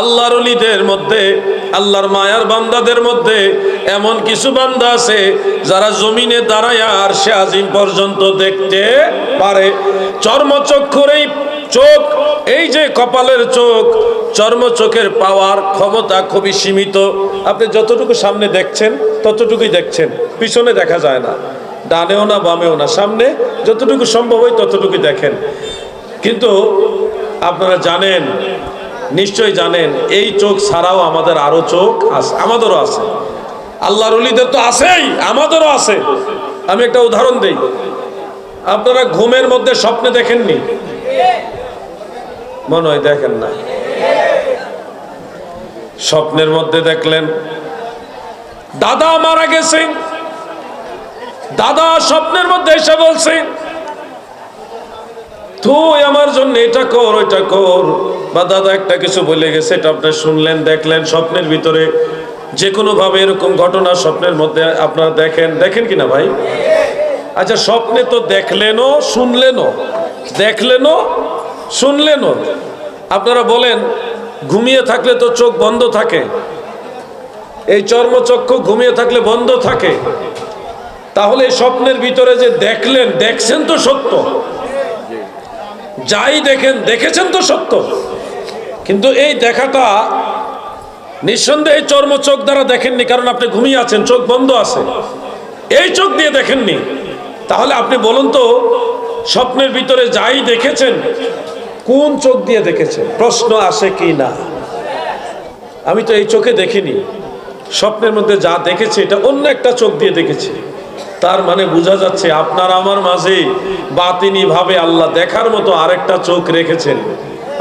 আল্লাহর অলিদের মধ্যে, আল্লাহর মায়ার বান্দাদের মধ্যে এমন কিছু বান্দা আছে যারা জমিনে দাঁড়ায় আর সে আজিম পর্যন্ত দেখতে পারে। চর্মচক্ষুর এই চোখ, এই যে কপালের চোখ চর্ম চোখের পাওয়ার ক্ষমতা খুবই সীমিত। আপনি যতটুকু সামনে দেখছেন, ততটুকুই দেখছেন, পিছনে দেখা যায় না, ডানেও না, বামেও না। সামনে যতটুকু সম্ভব হয় ততটুকুই দেখেন। কিন্তু আপনারা জানেন নিশ্চয়ই জানেন, এই চোখ ছাড়াও আমাদের আরও চোখ আছে, আমাদেরও আছে। আল্লাহর অলিদের তো আছেই, আমাদেরও আছে। আমি একটা উদাহরণ দেই। আপনারা ঘুমের মধ্যে স্বপ্নে দেখেননি? মনে হয় দেখেন না। স্বপ্নের মধ্যে দেখলেন। দাদা মারা গেছে। দাদা স্বপ্নের মধ্যে এসে বলছে, তুই আমার জন্য এটা কর, ওইটা কর। বা দাদা একটা কিছু বলে গেছে, এটা আপনার শুনলেন, দেখলেন, স্বপ্নের ভিতরে যে কোনো ভাবে এরকম ঘটনা স্বপ্নের মধ্যে আপনারা দেখেন। দেখেন কিনা ভাই? আচ্ছা স্বপ্নে তো দেখলেনও, শুনলেনও। দেখলেনও, শুনলেনও। আপনারা বলেন, ঘুমিয়ে থাকলে তো চোখ বন্ধ থাকে। এই চর্মচক্ষু ঘুমিয়ে থাকলে বন্ধ থাকে। তাহলে স্বপ্নের ভিতরে যে দেখলেন, দেখছেন তো সত্য। যাই দেখেন, দেখেছেন তো সত্য। কিন্তু এই দেখাটা নিঃসন্দেহে চর্ম চোখ দ্বারা দেখেননি, কারণ আপনি ঘুমিয়ে আছেন, চোখ বন্ধ আছে। এই চোখ দিয়ে দেখেননি। তাহলে আপনি বলুন তো, স্বপ্নের ভিতরে যাই দেখেছেন, কোন চোখ দিয়ে দেখেছেন? প্রশ্ন আসে কি না? আমি তো এই চোখে দেখিনি। স্বপ্নের মধ্যে যা দেখেছি, এটা অন্য একটা চোখ দিয়ে দেখেছি। তার মানে বোঝা যাচ্ছে আপনার আমার মাঝে বাতিনি ভাবে আল্লাহ দেখার মতো আরেকটা চোখ রেখেছেন।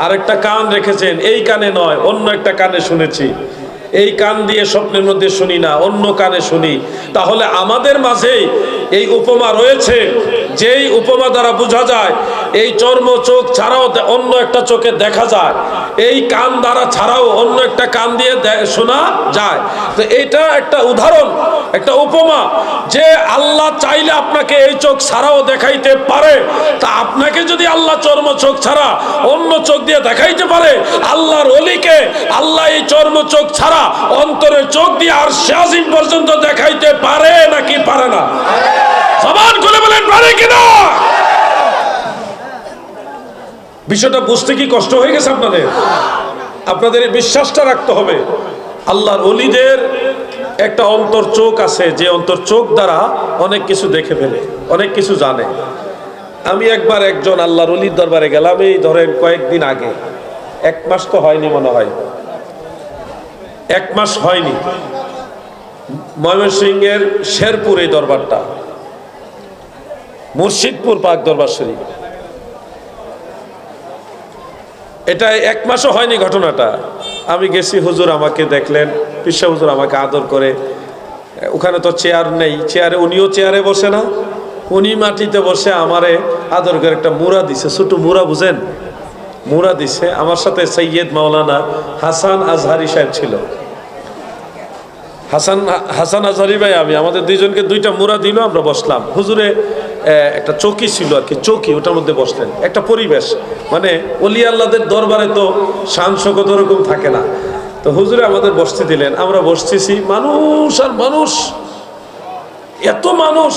আরেকটা কান রেখেছেন, এই কানে নয়, অন্য একটা কানে শুনেছি। এই কান দিয়ে স্বপ্নের মধ্যে শুনি না, অন্য কানে শুনি। তাহলে আমাদের মাঝে এই উপমা রয়েছে। যেই উপমা দ্বারা বোঝা যায়, এই চর্ম চোখ ছাড়াও অন্য একটা চোখে দেখা যায়। এই কান দ্বারা ছাড়াও অন্য একটা কান দিয়ে শোনা যায়। তো এটা একটা উদাহরণ, একটা উপমা। যে আল্লাহ চাইলে আপনাকে এই চোখ ছাড়াও দেখাইতে পারে। তা আপনাকে যদি আল্লাহ চর্ম চোখ ছাড়া অন্য চোখ দিয়ে দেখাইতে পারে, আল্লাহর অলিকে আল্লাহ এই চর্ম চোখ ছাড়া অন্তরের চোখ দিয়ে আর শাজিম পর্যন্ত দেখাইতে পারে নাকি পারে না? সমান করে বলেন পারে কিনা! বিষয়টা বুঝতে কি কষ্ট হয়ে গেছে আপনাদের? আপনাদের এই বিশ্বাসটা রাখতে হবে। আল্লাহর অলিদের একটা অন্তর চোখ আছে, যে অন্তর চোখ দ্বারা অনেক কিছু দেখে ফেলে, অনেক কিছু জানে। আমি একবার একজন আল্লাহর অলির দরবারে গেলাম, এই ধরেন কয়েকদিন আগে। এক মাস তো হয়নি মনে হয়। এক মাস হয়নি। ময়মনসিংহের শেরপুর এই দরবারটা। মুর্শিদপুর পাক দরবার শরীফ। এটা এক মাসও হয়নি ঘটনাটা। আমি গেছি, হুজুর আমাকে দেখলেন, পিসা হুজুর আমাকে আদর করে। ওখানে তো চেয়ার নেই, চেয়ারে উনিও চেয়ারে বসে না, উনি মাটিতে বসে আমারে আদর করে একটা মুড়া দিছে। ছোট মুড়া, বুঝেন? মুড়া দিছে। আমার সাথে সৈয়দ মাওলানা হাসান আজহারি সাহেব ছিল। হাসান হাসান আজহারি ভাই, আমি, আমাদের দুইজনকে দুইটা মুড়া দিল, আমরা বসলাম। হুজুরে একটা চৌকি ছিল আর কি, চৌকি, ওটার মধ্যে বসলেন। একটা পরিবেশ মানে অলি আল্লাদের দরবারে তো শান শকত ওরকম থাকে না। তো হুজুরে আমাদের বসতে দিলেন, আমরা বসতেছি, মানুষ আর মানুষ, এত মানুষ।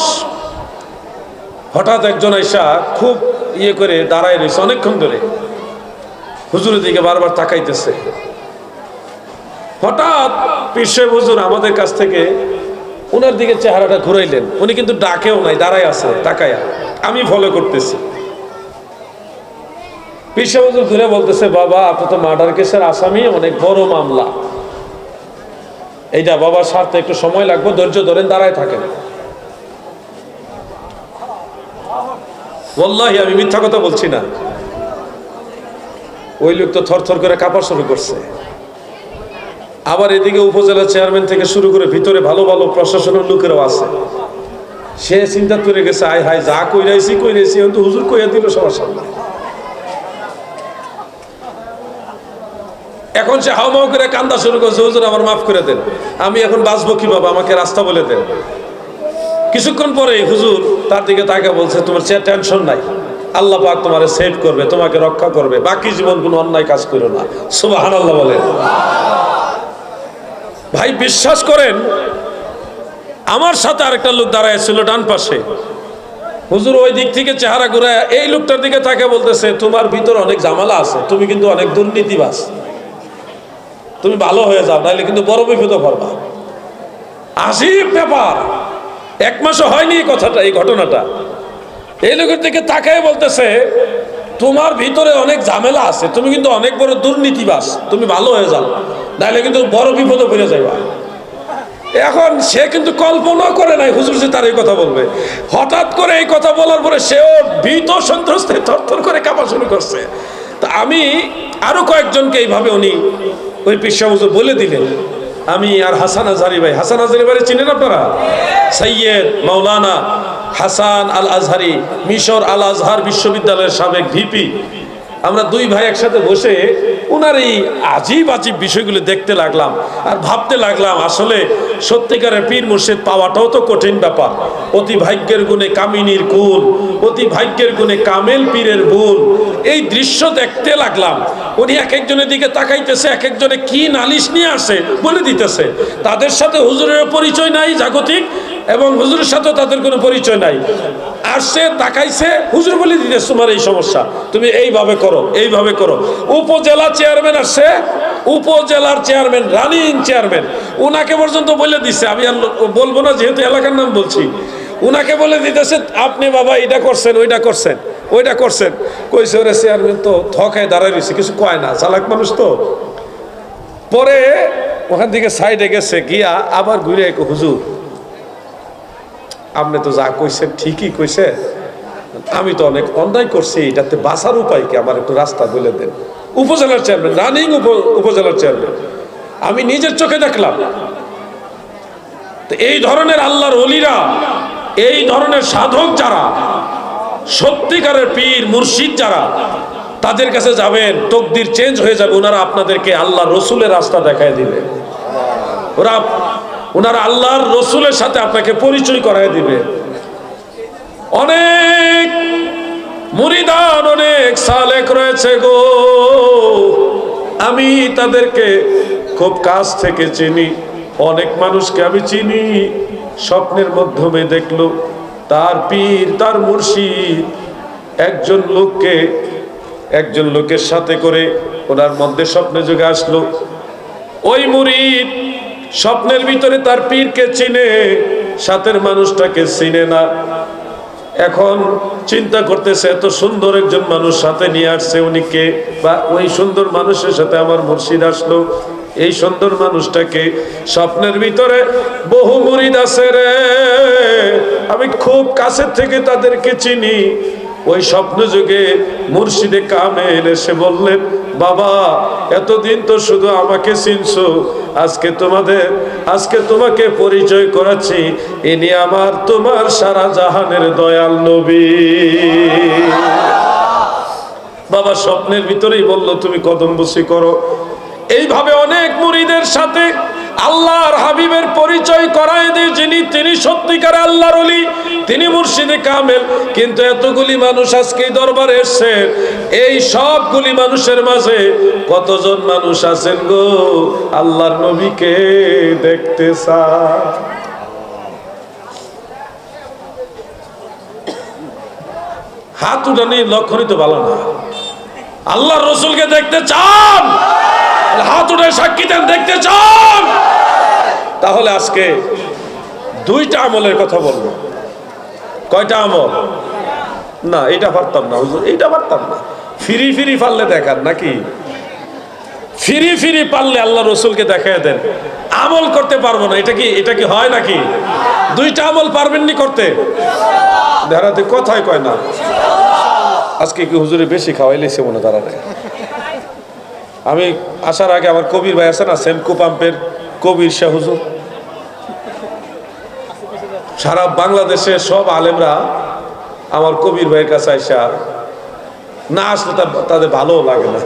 হঠাৎ একজন আইসা খুব ইয়ে করে দাঁড়ায় রয়েছে, অনেকক্ষণ ধরে। হুজুরের দিকে বারবার তাকাইতেছে। হঠাৎ পিসে হুজুর আমাদের কাছ থেকে ওনার দিকে চেহারাটা ঘুরাইলেন। উনি কিন্তু ডাকেও নাই, দাঁড়ায় আছে, তাকায়া। আমি ফলো করতেছি। পিসে হুজুর ঘুরে বলতেছে, বাবা, আপনি তো মার্ডার কেসের আসামি, অনেক বড় মামলা। এইটা বাবার স্বার্থে একটু সময় লাগবে, ধৈর্য ধরেন, দাঁড়ায় থাকেন। ওল্লাহি আমি মিথ্যা কথা বলছি না। ওই লোক তো থরথর করে কাপড় শুরু করছে আবার এদিকে উপজেলা চেয়ারম্যান থেকে শুরু করে ভিতরে ভালো ভালো প্রশাসনের লোকেরাও আছে। সে চিন্তা করে গেছে, আয় হায়, যা কইরাইছি কইরাইছি কিন্তু হুজুর কইয়া দিল সবার সামনে এখন সে হাওমাও করে কান্দা শুরু করছে, হুজুর, আমার মাফ করে দেন। আমি এখন বাঁচবো কি বাবা আমাকে রাস্তা বলে দেন। কিছুক্ষণ পরে হুজুর তার দিকে তাকে বলছে, তোমার চেয়ার টেনশন নাই। আল্লাহ পাক তোমারে সেভ করবে, তোমাকে রক্ষা করবে। বাকি জীবন কোনো অন্যায় কাজ করো না। সুবাহান আল্লাহ বলেন ভাই, বিশ্বাস করেন, আমার সাথে আরেকটা লোক দাঁড়ায় ছিল ডান পাশে। হুজুর ওই দিক থেকে চেহারা ঘুরে এই লোকটার দিকে তাকে বলতেছে, তোমার ভিতর অনেক জামালা আছে, তুমি কিন্তু অনেক দুর্নীতিবাস তুমি ভালো হয়ে যাও, নাহলে কিন্তু বড় বিপদে পড়বা। আজীব ব্যাপার। এক মাসও হয়নি এই কথাটা, এই ঘটনাটা। এই লোকের দিকে তাকায় বলতেছে তোমার ভিতরে অনেক ঝামেলা আছে, তুমি কিন্তু অনেক বড় দুর্নীতিবাস, তুমি ভালো হয়ে যাও নাহলে কিন্তু বড় বিপদে পড়ে যাইবা। এখন সে কিন্তু কল্পনা করে নাই হুজুর যে তার এই কথা বলবে। হঠাৎ করে এই কথা বলার পরে সেও ভীত সন্ত্রস্ত থরথর করে কাঁপা শুরু করছে। তা আমি আরও কয়েকজনকে এইভাবে উনি ওই পিসা হুজুর বলে দিলেন। আমি আর হাসান আজহারি ভাই, হাসান আজহারি ভাই চিনেন আপনারা? সৈয়দ, মাওলানা হাসান আল আজহারি মিশর আল আজহার বিশ্ববিদ্যালয়ের সাবেক ভিপি। আমরা দুই ভাই একসাথে বসে ওনার এই আজীব আজীব বিষয়গুলো দেখতে লাগলাম আর ভাবতে লাগলাম, আসলে সত্যিকারের পীর মুর্শিদ পাওয়াটাও তো কঠিন ব্যাপার। অতি ভাগ্যের গুণে কামিনীর গুণ অতি ভাগ্যের গুণে কামেল পীরের গুণ এই দৃশ্য দেখতে লাগলাম। উনি এক একজনের দিকে তাকাইতেছে, এক একজনে কি নালিশ নিয়ে আসে বলে দিতেছে। তাদের সাথে হুজুরের পরিচয় নাই, জাগতিক, এবং হুজুরের সাথে তাদের কোনো পরিচয় নাই। আসছে, তাকাইছে, হুজুর বলে দিতে তোমার এই সমস্যা, তুমি এইভাবে করো এইভাবে করো। উপজেলা চেয়ারম্যান আসছে, উপজেলার চেয়ারম্যান, রানিং চেয়ারম্যান, উনাকে পর্যন্ত বলে দিচ্ছে আমি আর বলব না, যেহেতু এলাকার নাম বলছি। উনাকে বলে দিতেছে, আপনি বাবা এটা করছেন, ওইটা করছেন ওইটা করছেন। কইছে, ওরে চেয়ারম্যান তো থকায় দাঁড়ায় রয়েছে, কিছু কয় না, চালাক মানুষ তো। পরে ওখান থেকে সাইডে গেছে, গিয়া আবার ঘুরে হুজুর আপনি তো যা কইছেন ঠিকই কইছে আমি তো অনেক অন্যায় করছি, এটাতে বাঁচার উপায় কি? আমার একটু রাস্তা বলে দেন। উপজেলার চেয়ারম্যান রানিং উপজেলার চেয়ারম্যান আমি নিজের চোখে দেখলাম। এই ধরনের আল্লাহর অলিরা, এই ধরনের সাধক যারা, সত্যিকারের পীর, মুর্শিদ যারা, তাদের কাছে যাবেন, তকদির চেঞ্জ হয়ে যাবে, ওনারা আপনাদেরকে আল্লাহ রসুলের রাস্তা দেখায় দিবে। ওরা ওনারা আল্লাহর রসুলের সাথে আপনাকে পরিচয় করায় দিবে। অনেক মুরিদান, অনেক সালেক রয়েছে গো। আমি তাদেরকে খুব কাছ থেকে চিনি। অনেক মানুষকে আমি চিনি। স্বপ্নের মাধ্যমে দেখল তার পীর, তার মুর্শিদ একজন লোককে, একজন লোকের সাথে করে ওনার মধ্যে স্বপ্নে যুগে আসলো। ওই মুরিদ স্বপ্নের ভিতরে তার পীরকে চিনে, সাথের মানুষটাকে চিনে না। এখন চিন্তা করতেছে, এত সুন্দর একজন মানুষ সাথে নিয়ে আসছে উনিকে বা ওই সুন্দর মানুষের সাথে আমার মুর্শিদ আসলো। এই সুন্দর মানুষটাকে স্বপ্নের ভিতরে বহু মুরিদ আছে রে। আমি খুব কাছের থেকে তাদেরকে চিনি। ওই স্বপ্ন যুগে মুর্শিদে কামেল এসে বললেন, বাবা, এতদিন তো শুধু আমাকে চিনছো, আজকে তোমাদের, আজকে তোমাকে পরিচয় করাচ্ছি। ইনি আমার তোমার সারা জাহানের দয়াল নবী। বাবা স্বপ্নের ভিতরেই বলল, তুমি কদম বসি করো। এইভাবে অনেক মুরিদের সাথে আল্লাহর হাবিবের পরিচয় করায় দিয়ে যিনি, তিনি সত্যিকার আল্লাহর অলি তিনি মুর্শিদে কামেল। কিন্তু এতগুলি মানুষ আজকে দরবারে এসছে। এই সবগুলি মানুষের মাঝে কতজন মানুষ আছেন গো? আল্লাহর নবীকে দেখতে চায় হাত উঠানি লক্ষণই তো ভালো না। আল্লাহ রসুলকে দেখতে চান। হাত উঠে সাক্ষী দেন, দেখতে চান। তাহলে আজকে দুইটা আমলের কথা বলব। কয়টা আমল? না, এটা পারতাম না, হুজুর এইটা পারতাম না। ফিরি ফিরি পারলে দেখান, নাকি? ফিরি ফিরি পারলে আল্লাহ রসুলকে দেখায় দেন। আমল করতে পারব না, এটা কি এটা কি হয় নাকি? দুইটা আমল পারবেননি করতে? দেখাতে কথাই কয় না। আজকে কি হুজুরে বেশি খাওয়াইলেছে মনে তারা আমি আসার আগে আমার কবির ভাই আছে না সেমকো পাম্পের কবির শাহ হুজুর। সারা বাংলাদেশের সব আলেমরা আমার কবির ভাইয়ের কাছে আইসা না আসলে তাদের ভালো লাগে না।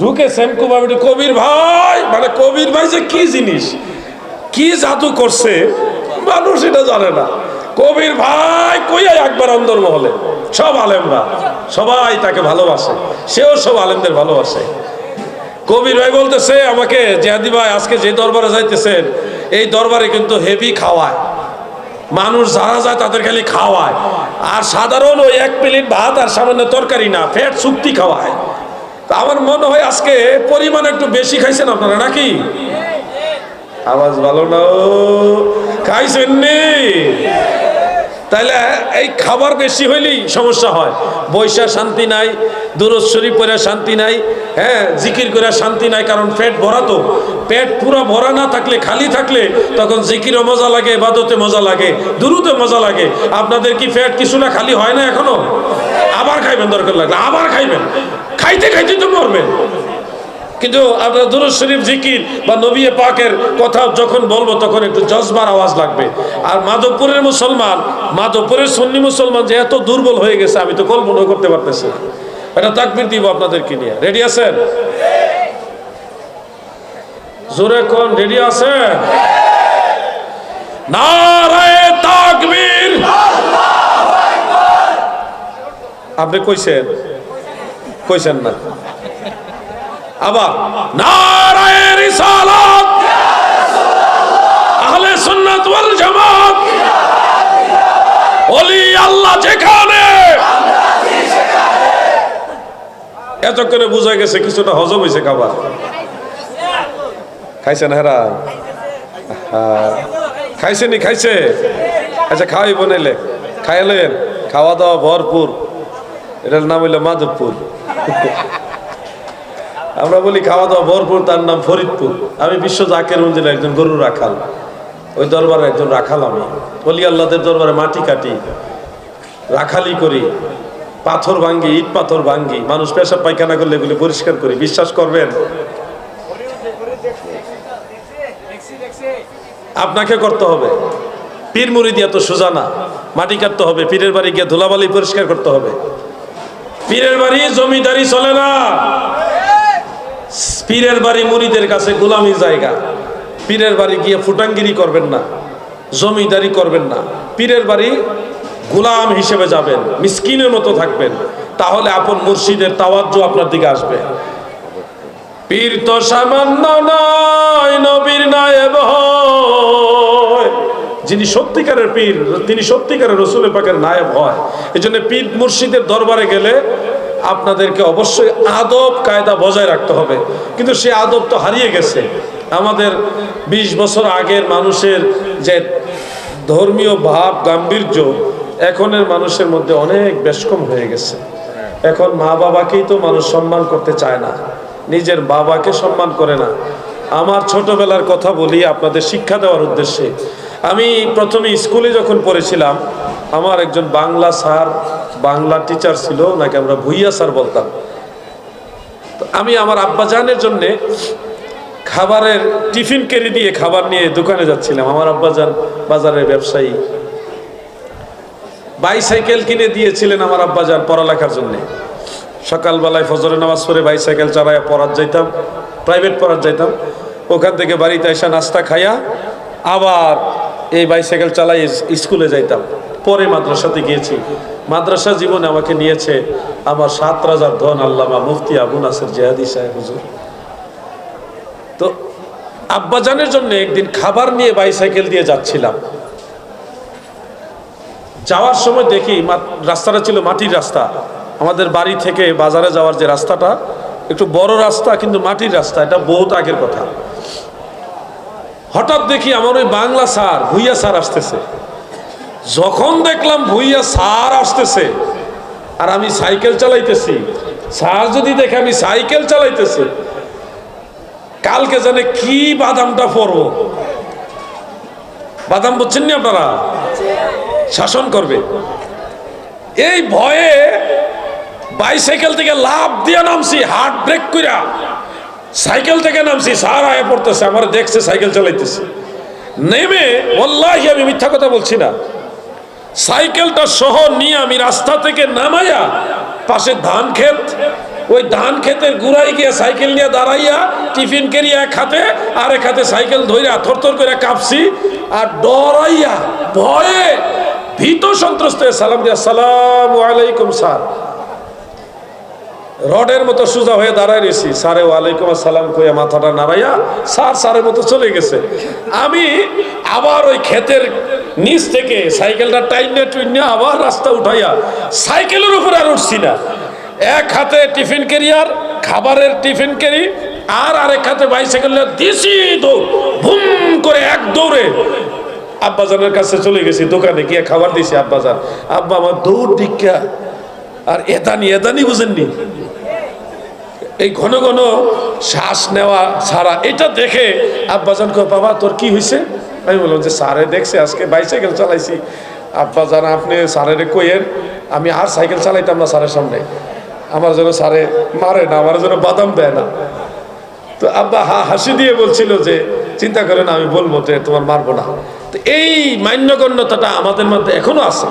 ঢুকে সেমকো পাম্পে কবির ভাই মানে কবির ভাই যে কি জিনিস? কি জাদু করছে? মানুষ এটা জানে না। কবির ভাই কইয়া একবার অন্দর মহলে সব আলেমরা। সবাই তাকে ভালোবাসে, সেও সব আলেমদের ভালোবাসে। কবির ভাই বলতেছে, আমাকে জিয়াদি ভাই আজকে যে দরবারে যাইতেছেন, এই দরবারে কিন্তু হেভি খাওয়ায়। মানুষ যারা যায় তাদের খালি খাওয়ায়। আর সাধারণ ওই এক প্লেট ভাত আর সামান্য তরকারি না, ফ্যাট চুক্তি খাওয়ায়। তা আমার মনে হয় আজকে পরিমাণ একটু বেশি খাইছেন আপনারা, নাকি? আওয়াজ ভালো না খাইছেন নি? তাইলে এই খাবার বেশি হইলেই সমস্যা হয়। বৈশা শান্তি নাই দুরজ শরীফ করে শান্তি নাই হ্যাঁ জিকির করে শান্তি নাই, কারণ পেট ভরা তো। পেট পুরো ভরা না থাকলে, খালি থাকলে তখন জিকিরও মজা লাগে বাদতে মজা লাগে দুরুতে মজা লাগে। আপনাদের কি পেট কিছু না খালি হয় না এখনও? আবার খাইবেন দরকার লাগলে, আবার খাইবেন। খাইতে খাইতে তো মরবেন। কিন্তু আপনার দুরুদ শরীফ জিকির বা নবী পাকের কথা যখন বলব, তখন একটু জজবার আওয়াজ লাগবে। আর মাধবপুরের মুসলমান, মাধবপুরের সুন্নি মুসলমান যে এত দুর্বল হয়ে গেছে, আমি তো কল্পনা করতে পারতেছি। এটা তাকবির দিব আপনাদেরকে নিয়ে। রেডি আছেন? জোরে কোন রেডি আছেন নারায়ে তাকবীর। আপনি কইছেন? কইছেন না। আবার নারায়ে রিসালাত। আহলে সুন্নাত ওয়াল জামাত। ওলি আল্লাহ যেখানে। এত করে বোঝা গেছে কিছুটা হজম হয়েছে খাবার। খাইছেন হেরা খাইছে নি, খাইছে? আচ্ছা খাওয়াই বনাইলে খাইলেন। খাওয়া দাওয়া ভরপুর। এটার নাম হইল মাধবপুর। আমরা বলি খাওয়া দাওয়া ভরপুর, তার নাম ফরিদপুর। আমি বিশ্ব জাকের মঞ্জিল একজন গরু রাখাল। ওই দরবারে একজন রাখাল আমি। বলি আল্লাহদের দরবারে মাটি কাটি, রাখালি করি, পাথর ভাঙ্গি, ইট পাথর ভাঙ্গি, মানুষ পেশাব পায়খানা করলে এগুলি পরিষ্কার করি। বিশ্বাস করবেন? আপনাকে করতে হবে। পীর মুড়ি দিয়া তো সোজা না। মাটি কাটতে হবে, পীরের বাড়ি গিয়ে ধুলাবালি পরিষ্কার করতে হবে। পীরের বাড়ি জমিদারি চলে না। পীরের বাড়ি মুড়িদের কাছে গোলামি জায়গা। পীরের বাড়ি গিয়ে ফুটাঙ্গিরি করবেন না, জমিদারি করবেন না। পীরের বাড়ি গোলাম হিসেবে যাবেন, মিসকিনের মতো থাকবেন। তাহলে আপন মুর্শিদের তাওয়াজ্জু আপনার দিকে আসবে। পীর তো সামান্য নয়, নবীর নায়েব যিনি সত্যিকারের পীর, তিনি সত্যিকারের রসুলের পাকের নায়েব হয়। এই জন্য পীর মুর্শিদের দরবারে গেলে আপনাদেরকে অবশ্যই আদব, কায়দা বজায় রাখতে হবে। কিন্তু সে আদব তো হারিয়ে গেছে। আমাদের ২০ বছর আগের মানুষের যে ধর্মীয় ভাব, গাম্ভীর্য, এখনের মানুষের মধ্যে অনেক বেশকম হয়ে গেছে। এখন মা বাবাকেই তো মানুষ সম্মান করতে চায় না। নিজের বাবাকে সম্মান করে না। আমার ছোটবেলার কথা বলি আপনাদের শিক্ষা দেওয়ার উদ্দেশ্যে। আমি প্রথমে স্কুলে যখন পড়েছিলাম আমার একজন বাংলা স্যার, বাংলা টিচার ছিল নাকি আমরা ভুইয়া স্যার বলতাম। আমি আমার আব্বাজানের জন্যে খাবারের টিফিন কেড়ে দিয়ে খাবার নিয়ে দোকানে যাচ্ছিলাম। আমার আব্বাজান বাজারের ব্যবসায়ী। বাইসাইকেল কিনে দিয়েছিলেন আমার আব্বাজান পড়ালেখার জন্যে। সকালবেলায় ফজরের নামাজ পড়ে বাইসাইকেল চালায় পড়ার যাইতাম প্রাইভেট পড়ার যাইতাম। ওখান থেকে বাড়িতে এসে নাস্তা খাইয়া আবার এই বাইসাইকেল চালাই স্কুলে যাইতাম। পরে মাদ্রাসাতে গিয়েছি। মাদ্রাসা জীবনে আমাকে নিয়েছে আমার সাত রাজার ধন আল্লামা মুফতি আবু নাসের জেহাদি সাহেব হুজুর। তো আব্বাজানের জন্য একদিন খাবার নিয়ে বাইসাইকেল দিয়ে যাচ্ছিলাম। যাওয়ার সময় দেখি রাস্তাটা ছিল মাটির রাস্তা। আমাদের বাড়ি থেকে বাজারে যাওয়ার যে রাস্তাটা, একটু বড় রাস্তা কিন্তু মাটির রাস্তা, এটা বহুত আগের কথা। হঠাৎ দেখি আমার ওই বাংলা স্যার, ভুইয়া স্যার আসতেছে। যখন দেখলাম ভুইয়া সার আসতেছে, আর আমি সাইকেল চালাইতেছি সার যদি দেখে আমি সাইকেল চালাইতেছি, কালকে জানে কি বাদামটা পরব। বাদাম বুঝছেন নি আপনারা? শাসন করবে। এই ভয়ে বাইসাইকেল থেকে লাভ দিয়ে নামছি, হার্ট ব্রেক কইরা। সাইকেল থেকে নামছি সার আয়া পড়তেছে, আমার দেখছে, সাইকেল চালাইতেছে। নেমে, ওল্লাহি আমি মিথ্যা কথা বলছি না। সাইকেলটা সহ নিয়ে আমি রাস্তা থেকে নামাইয়া পাশে ধান ক্ষেত, ওই ধান ক্ষেতের গুড়াই গিয়ে সাইকেল নিয়ে দাঁড়াইয়া টিফিন কেরিয়া এক হাতে, আর এক হাতে সাইকেল ধইরা থরথর করে কাঁপছি আর ডরাইয়া ভয়ে ভীত সন্ত্রস্ত সালাম দিয়ে, সালাম আলাইকুম, স্যার। রডের মতো সোজা হয়ে দাঁড়ায় রয়েছি সারে ওয়ালাইকুম আসসালাম, কইয়া মাথাটা নাড়াইয়া, স্যার, স্যারের মতো চলে গেছে। আমি আবার ওই ক্ষেতের নিচ থেকে সাইকেলটা টাইনে টুইনে আবার রাস্তা উঠাইয়া সাইকেলের উপরে আর উঠছি না। এক হাতে টিফিন ক্যারিয়ার খাবারের টিফিন ক্যারি আর আরেক হাতে বাইসাইকেল দিছি দৌড়, ভুম করে এক দৌড়ে। আব্বাজানের কাছে চলে গেছি, দোকানে গিয়ে খাবার দিছি আব্বাজান। আব্বা আমার দৌড় দীক্ষা, আর এদানি এদানি বুঝেননি। এই ঘন ঘন শ্বাস নেওয়া ছাড়া, এটা দেখে আব্বাজান কয়, বাবা, তোর কি হয়েছে আমি বললাম যে স্যারে দেখছে, আজকে বাইসাইকেল চালাইছি। আব্বাজান আপনি স্যারের কইয়েন, আমি আর সাইকেল চালাইতাম না স্যারের সামনে। আমার যেন স্যারে মারে না, আমার যেন বাদাম দেয় না। তো আব্বা হা, হাসি দিয়ে বলছিল যে, চিন্তা করেন আমি বলব যে তোমার মারবো না। তো এই মান্যগণ্যতাটা আমাদের মধ্যে এখনও আছে।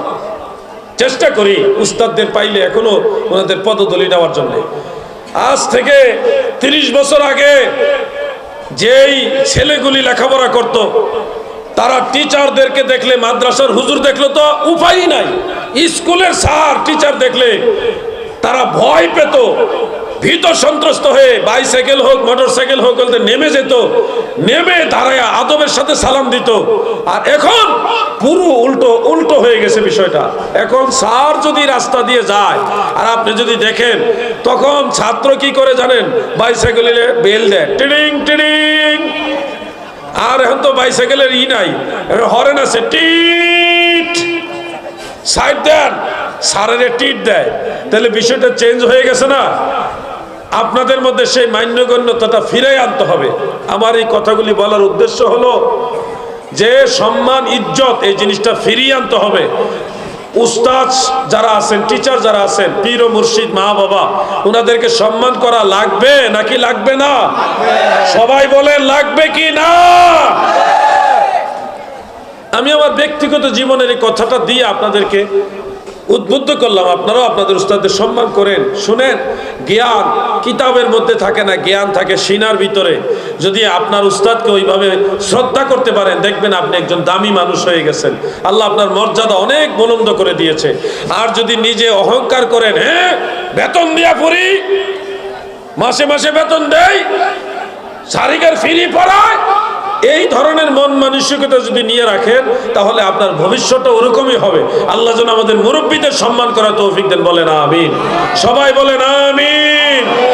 চেষ্টা করি উস্তাদদের পাইলে এখনও ওনাদের পদদলি নেওয়ার জন্য। আজ থেকে তিরিশ বছর আগে যেই ছেলেগুলি লেখাপড়া করত তারা টিচারদেরকে দেখলে, মাদ্রাসার হুজুর দেখলে তো উপায়ই নাই। স্কুলের স্যার টিচার দেখলে তারা ভয় পেত, ভীত সন্ত্রস্ত হয়ে বাইসাইকেল হোক মোটর সাইকেল হোক বলতে নেমে যেত, নেমে দাঁড়ায় আদবের সাথে সালাম দিত। আর এখন পুরো উল্টো উল্টো হয়ে গেছে বিষয়টা। এখন স্যার যদি রাস্তা দিয়ে যায়, আর আপনি যদি দেখেন, তখন ছাত্র কি করে জানেন? বাইসাইকেলে বেল দেয়, টিডিং টিডিং। আর এখন তো বাইসাইকেলের ই নাই হরেন আছে, টিট। সাইড দেন সারের টিট দেয়। তাহলে বিষয়টা চেঞ্জ হয়ে গেছে না? আপনাদের মধ্যে সেই মান্যগণ্যতাটা ফিরাই আনতে হবে। আমার এই কথাগুলি বলার উদ্দেশ্য হলো যে সম্মান, ইজ্জত, এই জিনিসটা ফিরিয়ে আনতে হবে। উস্তাদ যারা আছেন টিচার যারা আছেন, পীর ও মুর্শিদ, মা, বাবা ওনাদেরকে সম্মান করা লাগবে নাকি লাগবে না? সবাই বলে লাগবে কি না? আমি আমার ব্যক্তিগত জীবনের এই কথাটা দিয়ে আপনাদেরকে উদ্বুদ্ধ করলাম, আপনারাও আপনাদের উস্তাদের সম্মান করেন, শুনেন। জ্ঞান কিতাবের মধ্যে থাকে না, জ্ঞান থাকে সিনার ভিতরে। যদি আপনার উস্তাদকে ওইভাবে শ্রদ্ধা করতে পারেন, দেখবেন আপনি একজন দামি মানুষ হয়ে গেছেন। আল্লাহ আপনার মর্যাদা অনেক বুলন্দ করে দিয়েছে। আর যদি নিজে অহংকার করেন হ্যাঁ বেতন দিয়া পড়ি মাসে মাসে বেতন দেয় সারিকার ফিরি পড়ায় এই ধরনের মন মানসিকতা যদি নিয়ে রাখেন, তাহলে আপনার ভবিষ্যৎটা ওরকমই হবে। আল্লাহ যেন আমাদের মুরব্বীদের সম্মান করা তৌফিক দেন, বলেন আমিন। সবাই বলেন আমিন।